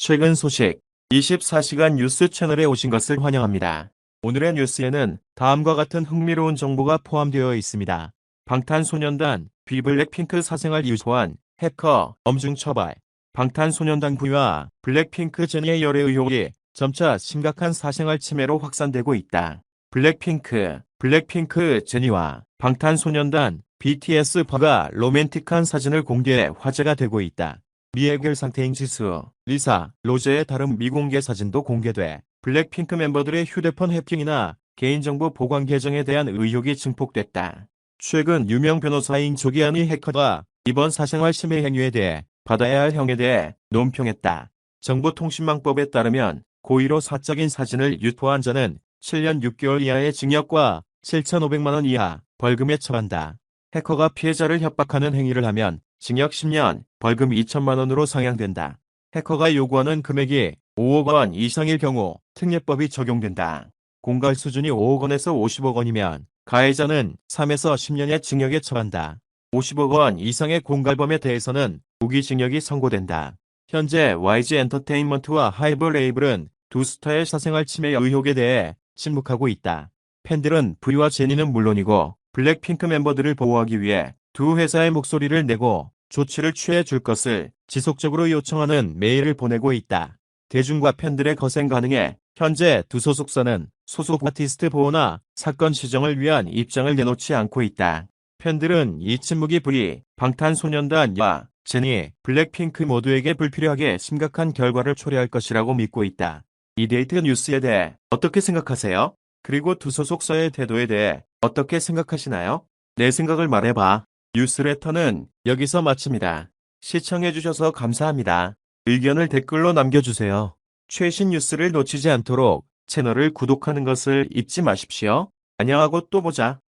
최근 소식 24시간 뉴스 채널에 오신 것을 환영합니다. 오늘의 뉴스에는 다음과 같은 흥미로운 정보가 포함되어 있습니다. 방탄소년단 비블랙핑크 사생활 유소한 해커 엄중 처벌 방탄소년단 부와 블랙핑크 제니의 열애 의혹이 점차 심각한 사생활 침해로 확산되고 있다. 블랙핑크, 블랙핑크 제니와 방탄소년단 BTS 버가 로맨틱한 사진을 공개해 화제가 되고 있다. 미해결 상태인 지수, 리사, 로제의 다른 미공개 사진도 공개돼 블랙핑크 멤버들의 휴대폰 해킹이나 개인정보 보관 계정에 대한 의혹이 증폭됐다. 최근 유명 변호사인 조기안의 해커가 이번 사생활 침해 행위에 대해 받아야 할 형에 대해 논평했다. 정보통신망법에 따르면 고의로 사적인 사진을 유포한 자는 7년 6개월 이하의 징역과 7,500만원 이하 벌금에 처한다. 해커가 피해자를 협박하는 행위를 하면 징역 10년, 벌금 2천만 원으로 상향된다. 해커가 요구하는 금액이 5억 원 이상일 경우 특례법이 적용된다. 공갈 수준이 5억 원에서 50억 원이면 가해자는 3에서 10년의 징역에 처한다. 50억 원 이상의 공갈범에 대해서는 무기징역이 선고된다. 현재 YG 엔터테인먼트와 하이브 레이블은 두 스타의 사생활 침해 의혹에 대해 침묵하고 있다. 팬들은 V와 제니는 물론이고 블랙핑크 멤버들을 보호하기 위해 두 회사의 목소리를 내고 조치를 취해 줄 것을 지속적으로 요청하는 메일을 보내고 있다. 대중과 팬들의 거센 반응에 현재 두 소속사는 소속 아티스트 보호나 사건 시정을 위한 입장을 내놓지 않고 있다. 팬들은 이 침묵이 V, 방탄소년단과 제니, 블랙핑크 모두에게 불필요하게 심각한 결과를 초래할 것이라고 믿고 있다. 이 데이트 뉴스에 대해 어떻게 생각하세요? 그리고 두 소속사의 태도에 대해 어떻게 생각하시나요? 내 생각을 말해봐. 뉴스레터는 여기서 마칩니다. 시청해주셔서 감사합니다. 의견을 댓글로 남겨주세요. 최신 뉴스를 놓치지 않도록 채널을 구독하는 것을 잊지 마십시오. 안녕하고 또 보자.